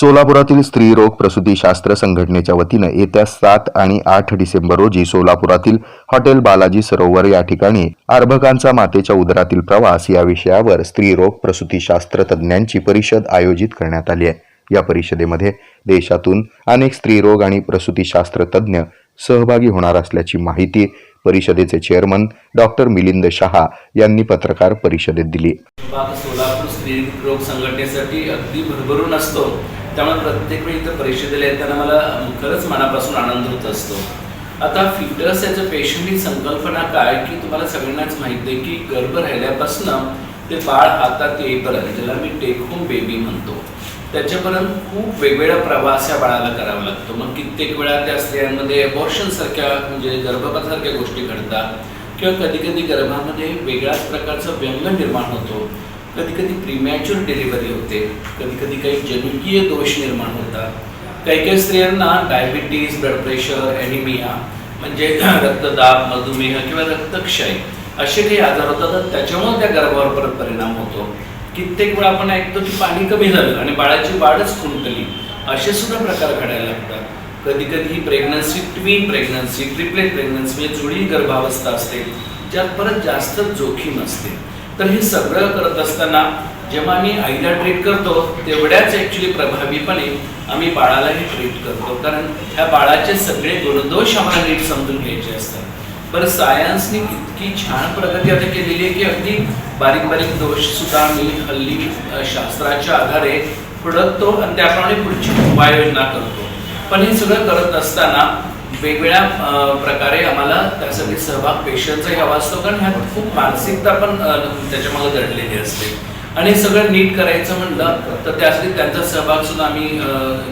सोलापुरातील स्त्रीरोग प्रसूतीशास्त्र संघटनेच्या वतीनं येत्या सात आणि आठ डिसेंबर रोजी सोलापुरातील हॉटेल बालाजी सरोवर या ठिकाणी अर्भकांचा मातेच्या उदरातील प्रवास या विषयावर स्त्रीरोग प्रसूतीशास्त्र तज्ज्ञांची परिषद आयोजित करण्यात आली आहे. या परिषदेमध्ये देशातून अनेक स्त्रीरोग आणि प्रसूतीशास्त्र तज्ज्ञ सहभागी होणार असल्याची माहिती परिषदेचे चेअरमन डॉक्टर मिलिंद शहा यांनी पत्रकार परिषदेत दिली. सोलापूर स्त्री रोग संघटनेसाठी अगदी भरभरून असतो. त्यामुळे प्रत्येक वेळी इथं परीक्षेला येताना मला खरंच मनापासून आनंद होत असतो. आता फिटर्स याचं पेशंट ही संकल्पना काय की तुम्हाला सगळ्यांनाच माहिती आहे की गर्भ राहिल्यापासून ते बाळ हातात येईपर्यंत ज्याला मी टेक होम बेबी म्हणतो त्याच्यापर्यंत खूप वेगवेगळा प्रवास या बाळाला करावा लागतो. मग कित्येक वेळा त्या स्त्रियांमध्ये अबॉर्शन सारख्या म्हणजे गर्भपातसारख्या गोष्टी घडतात किंवा कधी कधी गर्भामध्ये वेगळ्याच प्रकारचं व्यंग निर्माण होतो. कधी कधी प्रीमॅच्युअर डिलिव्हरी होते. कधी कधी काही जनुकीय दोष निर्माण होतात. काही काही स्त्रियांना डायबिटीज ब्लड प्रेशर ॲनिमिया म्हणजे रक्तदाब मधुमेह किंवा रक्तक्षय असे काही आजार होतात तर त्याच्यामुळे त्या गर्भावर परत परिणाम होतो. कित्येक वेळा आपण ऐकतो की पाणी कमी झालं आणि बाळाची वाढच खुंटली असे सुद्धा प्रकार घडायला लागतात. कधी कधी ही pregnancy twin pregnancy triplet pregnancy म्हणजे जुळी गर्भावस्था असते ज्यात परत जास्त जोखीम असते. तर हे सगळं करत असताना जेव्हा आम्ही आईला ट्रीट करतो तेवढ्याच ॲक्च्युली प्रभावीपणे आम्ही बाळालाही ट्रीट करतो. कारण ह्या बाळाचे सगळे गुणदोष आम्हाला नीट समजून घ्यायचे असतात. पर सायन्सनी इतकी छान प्रगती आता केलेली आहे की अगदी बारीक बारीक दोष सुद्धा मी हल्ली शास्त्राच्या आधारे हुडकतो आणि त्याप्रमाणे पुढची उपाययोजना करतो. पण हे सगळं करत असताना वेगवेगळ्या प्रकारे आम्हाला त्यासाठी सहभाग पेशंटचाही हवा असतो. कारण ह्यात खूप मानसिकता पण त्याच्यामध्ये दडलेली असते. आणि सगळं नीट करायचं म्हणलं तर त्यासाठी त्यांचा सहभाग सुद्धा आम्ही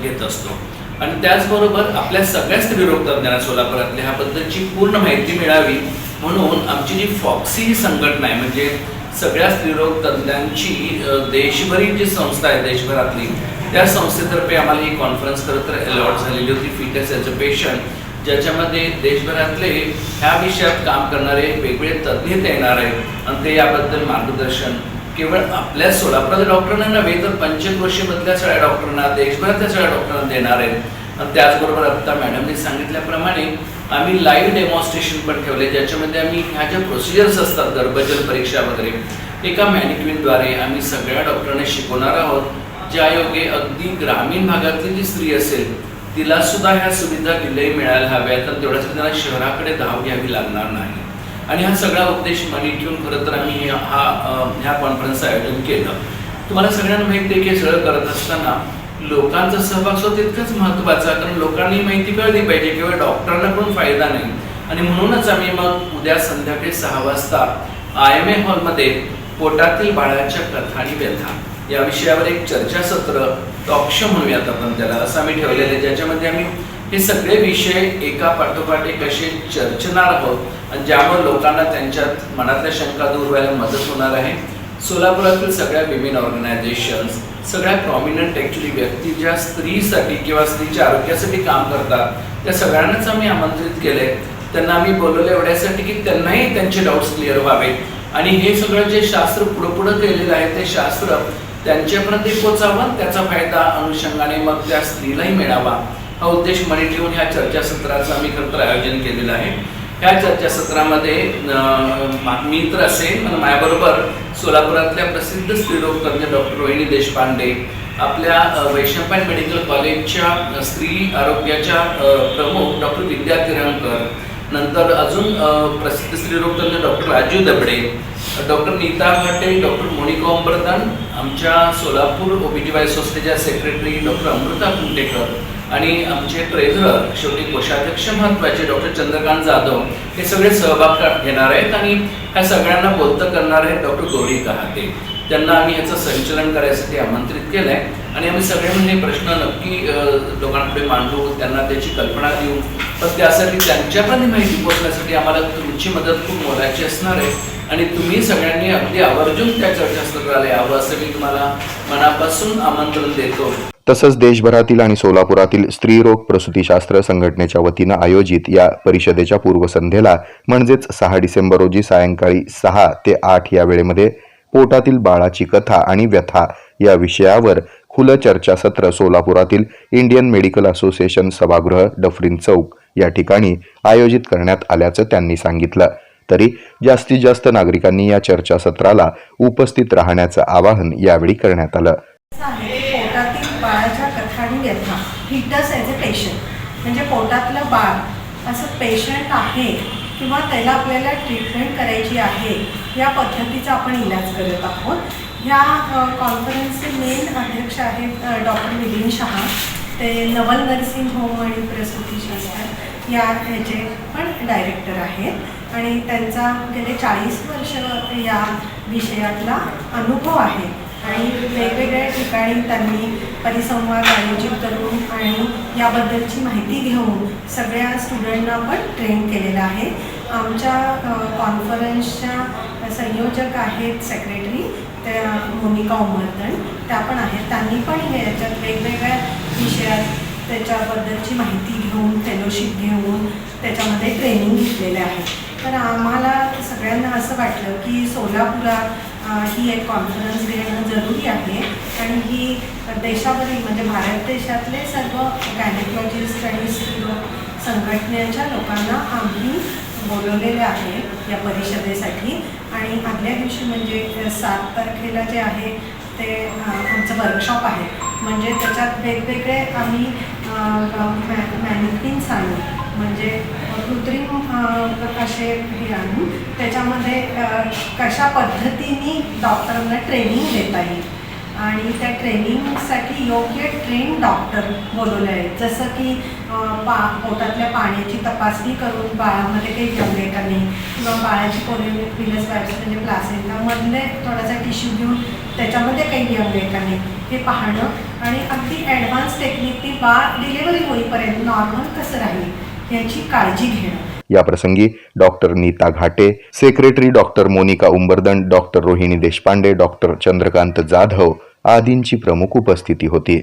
घेत असतो. आणि त्याचबरोबर आपल्या सगळ्या स्त्रीरोग तज्ञांना सोलापुरातल्या ह्याबद्दलची पूर्ण माहिती मिळावी म्हणून आमची जी फॉक्सी ही संघटना आहे म्हणजे सगळ्या स्त्रीरोग तज्ञांची देशभरी जी संस्था आहे देशभरातली त्या संस्थेतर्फे आम्हाला ही कॉन्फरन्स खरं तर अलॉट झालेली होती. फिटनेस एज अ पेशंट ज्याच्यामध्ये देशभरातले ह्या विषयात काम करणारे वेगवेगळे तज्ज्ञ येणार आहेत. आणि ते याबद्दल मार्गदर्शन केवळ आपल्या सोलापुरातल्या डॉक्टरांना नव्हे तर पंचक्रोशीमधल्या सगळ्या डॉक्टरांना देशभरातल्या सगळ्या डॉक्टरांना देणार आहेत. आणि त्याचबरोबर आता मॅडमने सांगितल्याप्रमाणे आम्ही लाईव्ह डेमॉन्स्ट्रेशन पण ठेवले ज्याच्यामध्ये आम्ही ह्या ज्या प्रोसिजर्स असतात गर्भजल परीक्षा वगैरे एका मॅनिक्विनद्वारे आम्ही सगळ्या डॉक्टरांना शिकवणार आहोत. ज्या योगे अगदी ग्रामीण भागातली जी स्त्री असेल तिला सुद्धा ह्या सुविधा दिले मिळायला हव्या तर तेवढ्यासाठी त्यांना शहराकडे धाव घ्यावी लागणार नाही. आणि हा सगळा उद्देश मनी ठेवून खरं तर आम्ही हा ह्या कॉन्फरन्सचं आयोजन केलं. तुम्हाला सगळ्यांना माहिती आहे की सगळं करत असताना लोकांचा सहभाग सुद्धा तितकंच महत्त्वाचा कारण लोकांनी माहिती कळली पाहिजे किंवा डॉक्टरांना पण फायदा नाही. आणि म्हणूनच आम्ही मग उद्या संध्याकाळी सहा वाजता आय एम ए हॉलमध्ये पोटातील बाळाच्या कथा आणि व्यथा. या विषयावर एक चर्चासत्र टॉकशो म्हणूयात आपण त्याला. असं आम्ही ठेवलेलं आहे. ज्याच्यामध्ये आम्ही हे सगळे विषय एका पाठोपाठ एक असे चर्चणार आहोत आणि ज्यामुळे लोकांना त्यांच्यात मनातल्या शंका दूर व्हायला मदत होणार आहे. सोलापुरातील सगळ्या विमेन ऑर्गनायझेशन्स सगळ्या प्रॉमिनंट ॲक्च्युली व्यक्ती ज्या स्त्रीसाठी किंवा स्त्रीच्या आरोग्यासाठी काम करतात त्या सगळ्यांनाच आम्ही आमंत्रित केले त्यांना आम्ही बोलवलं एवढ्यासाठी की त्यांनाही त्यांचे डाऊट्स क्लिअर व्हावेत. आणि हे सगळं जे शास्त्र पुढं पुढं केलेलं आहे ते शास्त्र त्यांच्यापर्यंत पोचावं त्याचा फायदा अनुषंगाने मग त्या स्त्रीलाही मिळावा. हा उद्देश मनी ठेवून ह्या चर्चासत्राचं आम्ही खरं तर आयोजन केलेलं आहे. ह्या चर्चासत्रामध्ये मी तर असेल माझ्याबरोबर सोलापुरातल्या प्रसिद्ध स्त्रीरोगतज्ञ डॉक्टर रोहिणी देशपांडे आपल्या अं, वैशंपायन मेडिकल कॉलेजच्या स्त्री आरोग्याच्या प्रमुख डॉक्टर विद्या तिरंकर नंतर अजून प्रसिद्ध स्त्रीरोगतज्ञ doctor Raju Dabade doctor Neeta Ghate doctor Monica Ombardan आमच्या Solapur O B G Y सोसायटीच्या सेक्रेटरी डॉक्टर अमृता कुंटेकर आणि आमचे ट्रेझरर शेवटी कोषाध्यक्ष महत्त्वाचे डॉक्टर चंद्रकांत जाधव हे सगळे सहभाग घेणार आहेत आणि ह्या सगळ्यांना बोलतं करणार आहेत डॉक्टर गौरी कहाते. त्यांना आम्ही याचं संचलन करायसाठी आमंत्रित केलं आहे आणि आम्ही सगळे म्हणजे प्रश्न नक्की लोकांकडे लोकांपुढे मांडू त्यांना त्याची कल्पना देऊ. पण त्यासाठी त्यांच्यापर्यंत माहिती पोहोचण्यासाठी आम्हाला तुमची मदत खूप मोलाची असणार आहे. आणि तुम्ही सगळ्यांनी अगदी आवर्जून त्या चर्चासत्राला यावं असं मी तुम्हाला मनापासून आमंत्रण देतो. तसंच देशभरातील आणि सोलापुरातील स्त्रीरोग प्रसूतीशास्त्र संघटनेच्या वतीनं आयोजित या परिषदेच्या पूर्वसंध्येला म्हणजेच सहा डिसेंबर रोजी सायंकाळी सहा ते आठ या वेळेमध्ये पोटातील बाळाची कथा आणि व्यथा या विषयावर खुलं चर्चासत्र सोलापुरातील इंडियन मेडिकल असोसिएशन सभागृह डफरीन चौक या ठिकाणी आयोजित करण्यात आल्याचं त्यांनी सांगितलं. तरी जास्तीत जास्त नागरिकांनी या चर्चासत्राला उपस्थित राहण्याचं आवाहन यावेळी करण्यात आलं. पोटातील बाळाच्या पेशंट म्हणजे पोटातलं बाळ असं पेशंट आहे किंवा त्याला आपल्याला ट्रीटमेंट करायची आहे या पद्धतीचा आपण इलाज करत आहोत. ह्या कॉन्फरन्सचे मेन अध्यक्ष आहेत डॉक्टर मिलिंद शहा. ते नवल नर्सिंग होम आणि प्रसूतीशास्त्र या ह्याचे पण डायरेक्टर आहेत. आणि त्यांचा गेले चाळीस वर्ष या विषयातला अनुभव आहे. आणि वेगवेगळ्या ठिकाणी त्यांनी परिसंवाद आयोजित करून आणि याबद्दलची माहिती घेऊन सगळ्या स्टुडंटना पण ट्रेन केलेलं आहे. आमच्या कॉन्फरन्सच्या संयोजक आहेत सेक्रेटरी त्या मोनिका उमरदन त्या पण आहेत. त्यांनी पण याच्यात वेगवेगळ्या विषयात त्याच्याबद्दलची माहिती घेऊन फेलोशिप घेऊन त्याच्यामध्ये ट्रेनिंग घेतलेले आहे. तर आम्हाला सगळ्यांना असं वाटलं की सोलापुरात ही एक कॉन्फरन्स घेणं जरुरी आहे. आणि ही देशावरील म्हणजे भारत देशातले सर्व गायनेकॉलॉजिस्ट आणि संघटनेच्या लोकांना आम्ही बोलवलेले आहे या परिषदेसाठी. आणि आदल्या दिवशी म्हणजे सात तारखेला जे आहे ते आमचं वर्कशॉप आहे. म्हणजे त्याच्यात वेगवेगळे आम्ही मॅनिकिन्स आणून म्हणजे कृत्रिम कसे असे हे आणून त्याच्यामध्ये कशा पद्धतीने डॉक्टरांना ट्रेनिंग देता येईल? आणि त्या ट्रेनिंगसाठी योग्य ट्रेन डॉक्टर बोलवले आहेत. जसं की पा पोटातल्या पाण्याची तपासणी करून बाळामध्ये काही जमले का नाही किंवा बाळाची पोलिओ व्हायरस म्हणजे प्लासेंटामधले थोडासा टिश्यू घेऊन त्याच्यामध्ये काही जमले का नाही हे पाहणं आणि अगदी ॲडव्हान्स टेक्निकनी बाळ डिलेवरी होईपर्यंत नॉर्मल कसं राहील याची काळजी घेणं. या प्रसंगी doctor Neeta Ghate secretary doctor Monica Umbardan doctor Rohini Deshpande doctor Chandrakant Jadhav आदींची प्रमुख उपस्थिती होती.